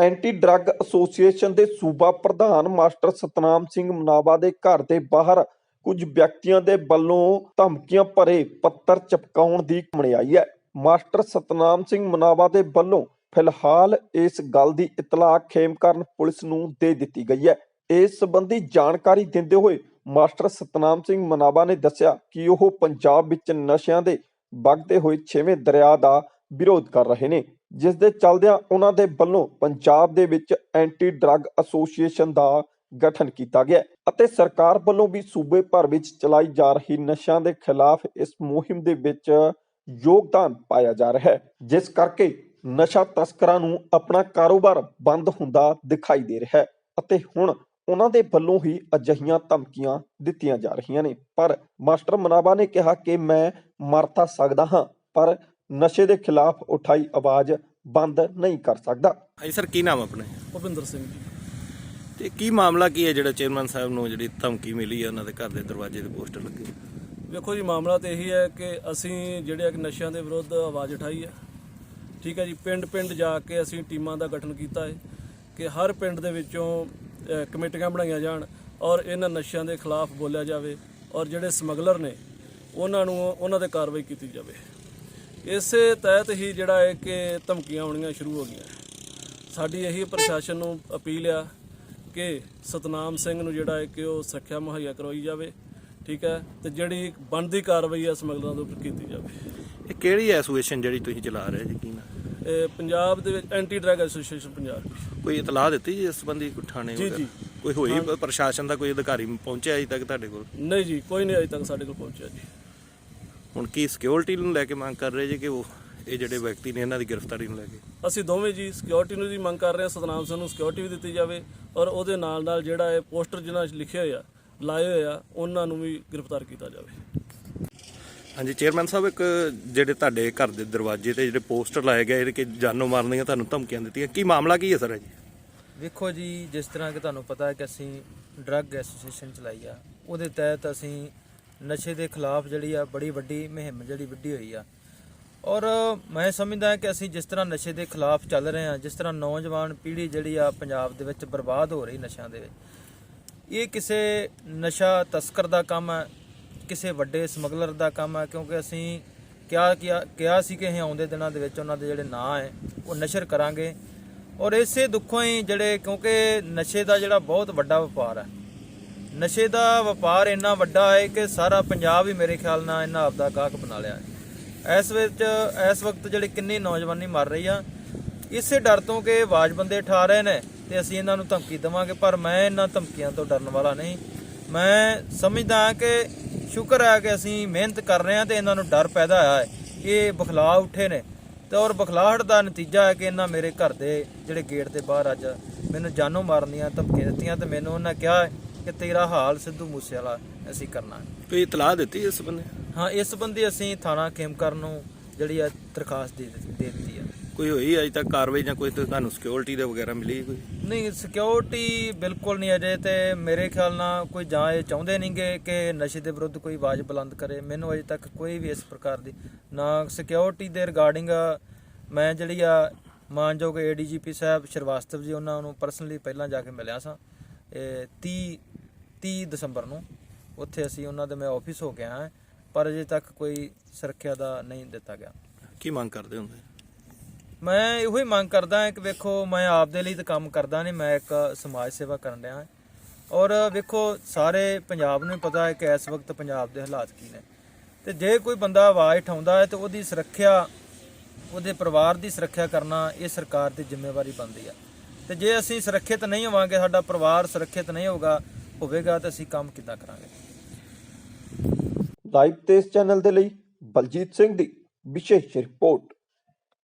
Anti drug association ਦੇ ਸੂਬਾ ਪ੍ਰਧਾਨ ਮਾਸਟਰ ਸਤਨਾਮ ਸਿੰਘ ਮਨਾਵਾ ਦੇ ਘਰ ਦੇ ਬਾਹਰ ਕੁਝ ਵਿਅਕਤੀਆਂ ਦੇ ਵੱਲੋਂ ਧਮਕੀਆਂ ਭਰੇ ਪੱਤਰ ਚਪਕਾਉਣ ਦੀ ਖਬਰ ਆਈ ਹੈ। ਮਾਸਟਰ ਸਤਨਾਮ ਸਿੰਘ ਮਨਾਵਾ ਦੇ ਵੱਲੋਂ ਫਿਲਹਾਲ ਇਸ ਗੱਲ ਦੀ ਇਤਲਾਹ ਖੇਮਕਰਨ ਪੁਲਿਸ ਨੂੰ ਦੇ ਦਿੱਤੀ ਗਈ ਹੈ। ਇਸ ਸੰਬੰਧੀ ਜਾਣਕਾਰੀ ਦਿੰਦੇ ਹੋਏ ਮਾਸਟਰ ਸਤਨਾਮ ਸਿੰਘ ਮਨਾਵਾ ਨੇ ਦੱਸਿਆ ਕਿ ਉਹ ਪੰਜਾਬ ਵਿੱਚ ਨਸ਼ਿਆਂ ਦੇ ਵਗਦੇ ਹੋਏ ਛੇਵੇਂ ਦਰਿਆ ਦਾ ਵਿਰੋਧ ਕਰ ਰਹੇ ਨੇ, ਜਿਸ ਦੇ ਚੱਲਦਿਆਂ ਉਹਨਾਂ ਦੇ ਵੱਲੋਂ ਪੰਜਾਬ ਦੇ ਵਿੱਚ ਐਂਟੀ ਡਰੱਗ ਐਸੋਸੀਏਸ਼ਨ ਦਾ ਗਠਨ ਕੀਤਾ ਗਿਆ ਅਤੇ ਸਰਕਾਰ ਵੱਲੋਂ ਵੀ ਸੂਬੇ ਭਰ ਵਿੱਚ ਚਲਾਈ ਜਾ ਰਹੀ ਨਸ਼ਿਆਂ ਦੇ ਖਿਲਾਫ ਇਸ ਮੁਹਿੰਮ ਦੇ ਵਿੱਚ ਯੋਗਦਾਨ ਪਾਇਆ ਜਾ ਰਿਹਾ ਹੈ, ਜਿਸ ਕਰਕੇ ਨਸ਼ਾ ਤਸਕਰਾਂ ਨੂੰ ਆਪਣਾ ਕਾਰੋਬਾਰ ਬੰਦ ਹੁੰਦਾ ਦਿਖਾਈ ਦੇ ਰਿਹਾ ਹੈ ਅਤੇ ਹੁਣ ਉਹਨਾਂ ਦੇ ਵੱਲੋਂ ਹੀ ਅਜਿਹੀਆਂ ਧਮਕੀਆਂ ਦਿੱਤੀਆਂ ਜਾ ਰਹੀਆਂ ਨੇ। ਪਰ ਮਾਸਟਰ ਮਨਾਵਾ ਨੇ ਕਿਹਾ ਕਿ ਮੈਂ ਮਰ ਤਾਂ ਸਕਦਾ ਹਾਂ ਪਰ ਨਸ਼ੇ ਦੇ ਖਿਲਾਫ ਉਠਾਈ ਆਵਾਜ਼ ਬੰਦ ਨਹੀਂ ਕਰ ਸਕਦਾ। ਹਾਂਜੀ ਸਰ ਕੀ ਨਾਮ ਆਪਣਾ? ਭੁਪਿੰਦਰ ਸਿੰਘ ਜੀ। ਤੇ ਕੀ ਮਾਮਲਾ ਕੀ ਹੈ ਜਿਹੜਾ ਚੇਅਰਮੈਨ ਸਾਹਿਬ ਨੂੰ ਜਿਹੜੀ ਧਮਕੀ ਮਿਲੀ ਹੈ ਉਹਨਾਂ ਦੇ ਘਰ ਦੇ ਦਰਵਾਜ਼ੇ ਤੇ ਪੋਸਟਰ ਲੱਗੇ? ਵੇਖੋ ਜੀ ਮਾਮਲਾ ਤੇ ਇਹੀ ਹੈ ਕਿ ਅਸੀਂ ਜਿਹੜੇ ਨਸ਼ਿਆਂ ਦੇ ਵਿਰੁੱਧ ਆਵਾਜ਼ ਉਠਾਈ ਹੈ। ਠੀਕ ਹੈ ਜੀ ਪਿੰਡ ਪਿੰਡ ਜਾ ਕੇ ਅਸੀਂ ਟੀਮਾਂ ਦਾ ਗਠਨ ਕੀਤਾ ਹੈ। ਕਿ ਹਰ ਪਿੰਡ ਦੇ ਵਿੱਚੋਂ ਕਮੇਟੀਆਂ ਬਣਾਈਆਂ ਜਾਣ ਔਰ ਇਹਨਾਂ ਨਸ਼ਿਆਂ ਦੇ ਖਿਲਾਫ ਬੋਲਿਆ ਜਾਵੇ ਔਰ ਜਿਹੜੇ ਸਮਗਲਰ ਨੇ, ਉਹਨਾਂ ਨੂੰ ਉਹਨਾਂ ਤੇ ਕਾਰਵਾਈ ਕੀਤੀ ਜਾਵੇ। ਇਸੇ ਤਹਿਤ ਹੀ ਜਿਹੜਾ ਹੈ ਕਿ ਧਮਕੀਆਂ ਆਉਣੀਆਂ ਸ਼ੁਰੂ ਹੋ ਗਈਆਂ। ਸਾਡੀ ਇਹੀ ਪ੍ਰਸ਼ਾਸਨ ਨੂੰ ਅਪੀਲ ਆ ਕਿ ਸਤਨਾਮ ਸਿੰਘ ਨੂੰ ਜਿਹੜਾ ਹੈ ਕਿ ਉਹ ਸੁਰੱਖਿਆ ਮੁਹੱਈਆ ਕਰਵਾਈ ਜਾਵੇ, ਠੀਕ ਹੈ? ਤੇ ਜਿਹੜੀ ਬਣਦੀ ਕਾਰਵਾਈ ਆ ਸਮਗਲਰਾਂ ਦੇ ਉੱਪਰ ਕੀਤੀ ਜਾਵੇ। ਇਹ ਕਿਹੜੀ ਐਸੋਸੀਏਸ਼ਨ ਜਿਹੜੀ ਤੁਸੀਂ ਚਲਾ ਰਹੇ ਜੀ? ਕੀ ਨਾ? ਪੰਜਾਬ ਦੇ ਵਿੱਚ ਐਂਟੀ ਡਰੱਗ ਐਸੋਸੀਏਸ਼ਨ ਪੰਜਾਬ ਦੀ। ਕੋਈ ਇਤਲਾਹ ਦਿੱਤੀ ਜੀ ਇਸ ਸੰਬੰਧੀ ਕੋਈ ਥਾਣੇ ਜੀ, ਵਗੈਰਾ? ਜੀ। ਕੋਈ ਹੋਈ ਪ੍ਰਸ਼ਾਸਨ ਦਾ ਕੋਈ ਅਧਿਕਾਰੀ ਪਹੁੰਚਿਆ ਅਜੇ ਤੱਕ ਤੁਹਾਡੇ ਕੋਲ ਨਹੀਂ ਜੀ ਕੋਈ ਨਹੀਂ ਅਜੇ ਤੱਕ ਸਾਡੇ ਕੋਲ ਪਹੁੰਚਿਆ ਜੀ ਹੁਣ ਕੀ ਸਿਕਿਉਰਿਟੀ ਨੂੰ ਲੈ ਕੇ ਮੰਗ ਕਰ ਰਹੇ ਜੀ ਕਿ ਉਹ ਇਹ ਜਿਹੜੇ ਵਿਅਕਤੀ ਨੇ ਇਹਨਾਂ ਦੀ ਗ੍ਰਿਫਤਾਰੀ ਨੂੰ ਲੈ ਕੇ ਅਸੀਂ ਦੋਵੇਂ ਜੀ ਸਿਕਿਉਰਿਟੀ ਨੂੰ ਵੀ ਮੰਗ ਕਰ ਰਹੇ ਹਾਂ ਸਤਨਾਮ ਸਿੰਘ ਨੂੰ ਸਿਕਿਉਰਿਟੀ ਵੀ ਦਿੱਤੀ ਜਾਵੇ ਔਰ ਉਹਦੇ ਨਾਲ ਨਾਲ ਜਿਹੜਾ ਇਹ ਪੋਸਟਰ ਜਿਹਨਾਂ 'ਚ ਲਿਖੇ ਹੋਏ ਆ ਲਾਏ ਹੋਏ ਆ ਉਹਨਾਂ ਨੂੰ ਵੀ ਗ੍ਰਿਫਤਾਰ ਕੀਤਾ ਜਾਵੇ ਹਾਂਜੀ ਚੇਅਰਮੈਨ ਸਾਹਿਬ, ਇੱਕ ਜਿਹੜੇ ਤੁਹਾਡੇ ਘਰ ਦੇ ਦਰਵਾਜ਼ੇ ਤੇ ਜਿਹੜੇ ਪੋਸਟਰ ਲਾਏ ਗਏ ਜਿਹੜੇ ਕਿ ਜਾਨੋਂ ਮਾਰਨ ਦੀਆਂ ਤੁਹਾਨੂੰ ਧਮਕੀਆਂ ਦਿੱਤੀਆਂ? ਕੀ ਮਾਮਲਾ ਕੀ ਹੈ ਸਰ ਜੀ ਵੇਖੋ ਜੀ, ਜਿਸ ਤਰ੍ਹਾਂ ਕਿ ਤੁਹਾਨੂੰ ਪਤਾ ਹੈ ਕਿ ਅਸੀਂ ਡਰੱਗ ਐਸੋਸੀਏਸ਼ਨ ਚਲਾਈ ਆ, ਉਹਦੇ ਤਹਿਤ ਅਸੀਂ ਨਸ਼ੇ ਦੇ ਖਿਲਾਫ ਜਿਹੜੀ ਆ, ਬੜੀ ਵੱਡੀ ਮੁਹਿੰਮ ਜਿਹੜੀ ਵਿੱਢੀ ਹੋਈ ਆ। ਔਰ ਮੈਂ ਸਮਝਦਾ ਕਿ ਅਸੀਂ ਜਿਸ ਤਰ੍ਹਾਂ ਨਸ਼ੇ ਦੇ ਖਿਲਾਫ ਚੱਲ ਰਹੇ ਹਾਂ ਜਿਸ ਤਰ੍ਹਾਂ ਨੌਜਵਾਨ ਪੀੜ੍ਹੀ ਜਿਹੜੀ ਆ, ਪੰਜਾਬ ਦੇ ਵਿੱਚ ਬਰਬਾਦ ਹੋ ਰਹੀ ਨਸ਼ਿਆਂ ਦੇ ਵਿੱਚ, ਇਹ ਕਿਸੇ ਨਸ਼ਾ ਤਸਕਰ ਦਾ ਕੰਮ ਹੈ ਕਿਸੇ ਵੱਡੇ ਸਮਗਲਰ ਦਾ ਕੰਮ ਹੈ ਕਿਉਂਕਿ ਅਸੀਂ ਕਿਹਾ ਕਿਹਾ ਕਿਹਾ ਸੀ ਕਿ ਅਸੀਂ ਆਉਂਦੇ ਦਿਨਾਂ ਦੇ ਵਿੱਚ ਉਹਨਾਂ ਦੇ ਜਿਹੜੇ ਨਾਂ ਹੈ, ਉਹ ਨਸ਼ਰ ਕਰਾਂਗੇ। ਔਰ ਇਸੇ ਦੁੱਖੋਂ ਹੀ ਜਿਹੜੇ, ਕਿਉਂਕਿ ਨਸ਼ੇ ਦਾ ਜਿਹੜਾ ਬਹੁਤ ਵੱਡਾ ਵਪਾਰ ਹੈ ਨਸ਼ੇ ਦਾ ਵਪਾਰ ਇੰਨਾ ਵੱਡਾ ਹੈ ਕਿ ਸਾਰਾ ਪੰਜਾਬ ਹੀ ਮੇਰੇ ਖਿਆਲ ਨਾਲ ਇਹਨਾਂ ਆਪਦਾ ਗਾਹਕ ਬਣਾ ਲਿਆ ਹੈ। ਇਸ ਵਿੱਚ, ਇਸ ਵਕਤ ਜਿਹੜੇ ਕਿੰਨੀ ਨੌਜਵਾਨੀ ਮਰ ਰਹੀ ਆ, ਇਸੇ ਡਰ ਤੋਂ ਕਿ ਆਵਾਜ਼ ਬੰਦੇ ਠਾ ਰਹੇ ਨੇ ਤੇ ਅਸੀਂ ਇਹਨਾਂ ਨੂੰ ਧਮਕੀ ਦੇਵਾਂਗੇ, ਪਰ ਮੈਂ ਇਹਨਾਂ ਧਮਕੀਆਂ ਤੋਂ ਡਰਨ ਵਾਲਾ ਨਹੀਂ। ਮੈਂ ਸਮਝਦਾ ਹਾਂ ਕਿ ਸ਼ੁਕਰ ਹੈ ਕਿ ਅਸੀਂ ਮਿਹਨਤ ਕਰ ਰਹੇ ਹਾਂ ਤੇ ਇਹਨਾਂ ਨੂੰ ਡਰ ਪੈਦਾ ਹੋਇਆ ਹੈ ਇਹ ਬਖਲਾ ਉੱਠੇ ਨੇ। ਤੇ ਔਰ ਬਖਲਾਹਟ ਦਾ ਨਤੀਜਾ ਹੈ ਕਿ ਇਹਨਾਂ ਮੇਰੇ ਘਰ ਦੇ ਜਿਹੜੇ ਗੇਟ ਦੇ ਬਾਹਰ ਅੱਜ ਮੈਨੂੰ ਜਾਨੋਂ ਮਾਰਨ ਦੀਆਂ ਧਮਕੀਆਂ ਦਿੱਤੀਆਂ ਤੇ ਮੈਨੂੰ ਉਹਨਾਂ ਕਿਹਾ ਕਿ ਤੇਰਾ ਹਾਲ ਸਿੱਧੂ ਮੂਸੇ ਵਾਲਾ ਅਸੀਂ ਕਰਨਾ ਕੋਈ ਇਤਲਾਹ ਦਿੱਤੀ ਇਸ ਸੰਬੰਧੀ ਹਾਂ ਇਸ ਸੰਬੰਧੀ ਅਸੀਂ ਥਾਣਾ ਖੇਮਕਰ ਨੂੰ ਜਿਹੜੀ ਹੈ ਦਰਖਾਸਤ ਦੇ ਦਿੱਤੀ ਹੈ। ਕੋਈ ਹੋਈ ਅਜੇ ਤੱਕ ਕਾਰਵਾਈ ਜਾਂ ਕੋਈ ਤੁਹਾਨੂੰ ਸਿਕਿਉਰਿਟੀ ਦੇ ਵਗੈਰਾ ਮਿਲੀ ਕੋਈ? ਨਹੀਂ ਸਿਕਿਉਰਿਟੀ ਬਿਲਕੁਲ ਨਹੀਂ ਅਜੇ ਤੇ ਮੇਰੇ ਖਿਆਲ ਨਾਲ ਕੋਈ ਜਾਂ ਇਹ ਚਾਹੁੰਦੇ ਨਹੀਂਗੇ ਕਿ ਨਸ਼ੇ ਦੇ ਵਿਰੁੱਧ ਕੋਈ ਆਵਾਜ਼ ਬੁਲੰਦ ਕਰੇ। ਮੈਨੂੰ ਅਜੇ ਤੱਕ ਕੋਈ ਵੀ ਇਸ ਪ੍ਰਕਾਰ ਦੀ ਨਾ ਸਿਕਿਉਰਿਟੀ ਦੇ ਰਿਗਾਰਡਿੰਗ ਮੈਂ ਜਿਹੜੀ ਆ ਮਾਨਯੋਗ ਏਡੀਜੀਪੀ ਸਾਹਿਬ ਸ਼੍ਰੀਵਾਸਤਵ ਜੀ ਉਹਨਾਂ ਨੂੰ ਪਰਸਨਲੀ ਪਹਿਲਾਂ ਜਾ ਕੇ ਮਿਲਿਆ ਸਾਂ। ਇਹ 30 30 ਦਸੰਬਰ ਨੂੰ ਉੱਥੇ ਅਸੀਂ ਉਹਨਾਂ ਦੇ ਮੈਂ ਆਫਿਸ ਹੋ ਗਿਆ ਪਰ ਅਜੇ ਤੱਕ ਕੋਈ ਸੁਰੱਖਿਆ ਦਾ ਨਹੀਂ ਦਿੱਤਾ ਗਿਆ। ਕੀ ਮੰਗ ਕਰਦੇ ਹੁੰਦੇ? ਮੈਂ ਇਹੋ ਹੀ ਮੰਗ ਕਰਦਾ ਹਾਂ ਕਿ ਵੇਖੋ, ਮੈਂ ਆਪ ਦੇ ਲਈ ਤਾਂ ਕੰਮ ਕਰਦਾ ਨਹੀਂ, ਮੈਂ ਇੱਕ ਸਮਾਜ ਸੇਵਾ ਕਰਨ ਰਿਹਾ ਹਾਂ। ਔਰ ਵੇਖੋ, ਸਾਰੇ ਪੰਜਾਬ ਨੂੰ ਪਤਾ ਹੈ ਕਿ ਇਸ ਵਕਤ ਪੰਜਾਬ ਦੇ ਹਾਲਾਤ ਕੀ ਨੇ। ਤੇ ਜੇ ਕੋਈ ਬੰਦਾ ਆਵਾਜ਼ ਉਠਾਉਂਦਾ ਹੈ ਤੇ ਉਹਦੀ ਸੁਰੱਖਿਆ, ਉਹਦੇ ਪਰਿਵਾਰ ਦੀ ਸੁਰੱਖਿਆ ਕਰਨਾ ਇਹ ਸਰਕਾਰ ਦੀ ਜ਼ਿੰਮੇਵਾਰੀ ਬਣਦੀ ਆ। ਤੇ ਜੇ ਅਸੀਂ ਸੁਰੱਖਿਅਤ ਨਹੀਂ ਹੋਵਾਂਗੇ, ਸਾਡਾ ਪਰਿਵਾਰ ਸੁਰੱਖਿਅਤ ਨਹੀਂ ਹੋਗਾ ਹੋਵੇਗਾ ਤਾਂ ਅਸੀਂ ਕੰਮ ਕਿੱਦਾਂ ਕਰਾਂਗੇ? ਲਾਈਵ ਤੇ ਚੈਨਲ ਦੇ ਲਈ ਬਲਜੀਤ ਸਿੰਘ ਦੀ ਵਿਸ਼ੇਸ਼ ਰਿਪੋਰਟ।